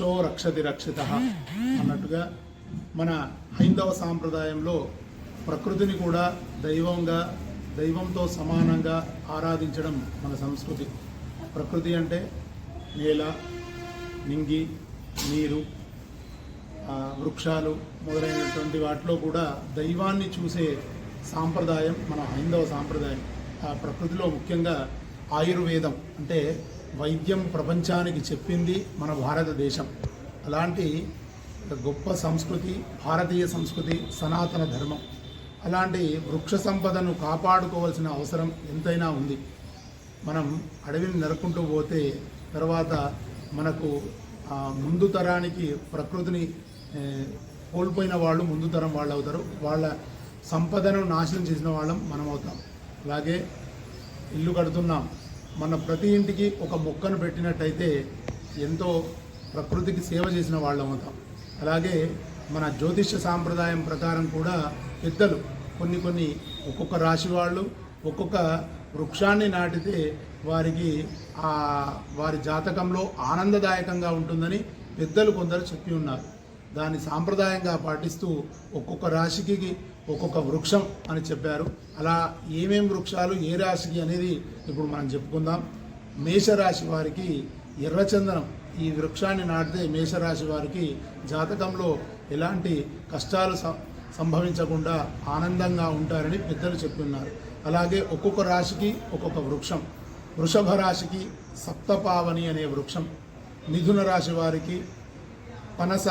రక్షతి రక్షిత అన్నట్టుగా మన హైందవ సాంప్రదాయంలో ప్రకృతిని కూడా దైవంగా దైవంతో సమానంగా ఆరాధించడం మన సంస్కృతి. ప్రకృతి అంటే నేల నింగి నీరు వృక్షాలు మొదలైనటువంటి వాటిలో కూడా దైవాన్ని చూసే సాంప్రదాయం మన హైందవ సాంప్రదాయం. ఆ ప్రకృతిలో ముఖ్యంగా ఆయుర్వేదం అంటే వైద్యం ప్రపంచానికి చెప్పింది మన భారతదేశం. అలాంటి గొప్ప సంస్కృతి భారతీయ సంస్కృతి సనాతన ధర్మం. అలాంటి వృక్ష సంపదను కాపాడుకోవాల్సిన అవసరం ఎంతైనా ఉంది. మనం అడవిని నరుకుంటూ పోతే తర్వాత మనకు ముందు తరానికి ప్రకృతిని కోల్పోయిన వాళ్ళు ముందు తరం వాళ్ళు అవుతారు. వాళ్ళ సంపదను నాశనం చేసిన వాళ్ళం మనం అవుతాం అలాగే ఇల్లు కడుతున్నాం. మన ప్రతి ఇంటికి ఒక మొక్కను పెట్టినట్టయితే ఎంతో ప్రకృతికి సేవ చేసిన వాళ్ళం అవుతాం. అలాగే మన జ్యోతిష్య సాంప్రదాయం ప్రకారం కూడా పెద్దలు కొన్ని కొన్ని ఒక్కొక్క రాశి వాళ్ళు ఒక్కొక్క వృక్షాన్ని నాటితే వారికి ఆ వారి జాతకంలో ఆనందదాయకంగా ఉంటుందని పెద్దలు కొందరు చెప్పి ఉన్నారు. దాన్ని సాంప్రదాయంగా పాటిస్తూ ఒక్కొక్క రాశికి ఒక్కొక్క వృక్షం అని చెప్పారు. అలా ఏమేం వృక్షాలు ఏ రాశికి అనేది ఇప్పుడు మనం చెప్పుకుందాం. మేషరాశి వారికి ఎర్రచందనం. ఈ వృక్షాన్ని నాటితే మేషరాశి వారికి జాతకంలో ఎలాంటి కష్టాలు సం- సంభవించకుండా ఆనందంగా ఉంటారని పెద్దలు చెప్తున్నారు. అలాగే ఒక్కొక్క రాశికి ఒక్కొక్క వృక్షం. వృషభ రాశికి సప్తపావని అనే వృక్షం. మిథున రాశి వారికి పనస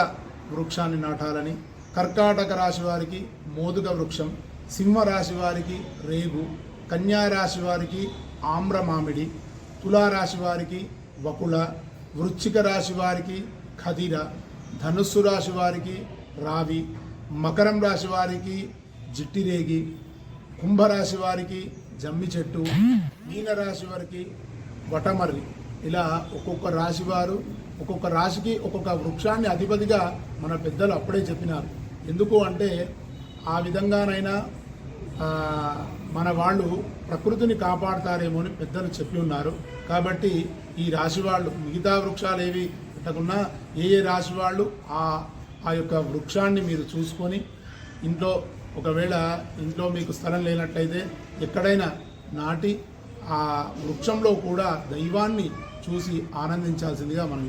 వృక్షాన్ని నాటాలని కర్కాటక రాశి వారికి మోదుగ వృక్షం సింహ రాశి వారికి రేగు కన్యా రాశి వారికి ఆమ్ర మామిడి తులారాశి వారికి వకుల వృశ్చిక రాశి వారికి ఖదిర ధనుస్సు రాశి వారికి రావి మకరం రాశి వారికి జిట్టిరేగి కుంభరాశి వారికి జమ్మి చెట్టు మీనరాశి వారికి వటమర్రి ఇలా ఒక్కొక్క రాశి వారు ఒక్కొక్క రాశికి ఒక్కొక్క వృక్షాన్ని అధిపతిగా మన పెద్దలు అప్పుడే చెప్పినారు. ఎందుకు అంటే ఆ విధంగానైనా మన వాళ్ళు ప్రకృతిని కాపాడతారేమో అని పెద్దలు చెప్పి ఉన్నారు. కాబట్టి ఈ రాశి వాళ్ళు మిగతా వృక్షాలు ఏవి పెట్టకుండా ఏ ఏ రాశి వాళ్ళు ఆ ఆ యొక్క వృక్షాన్ని మీరు చూసుకొని ఇంట్లో ఒకవేళ ఇంట్లో మీకు స్థలం లేనట్లయితే ఎక్కడైనా నాటి ఆ వృక్షంలో కూడా దైవాన్ని చూసి ఆనందించాల్సిందిగా మనం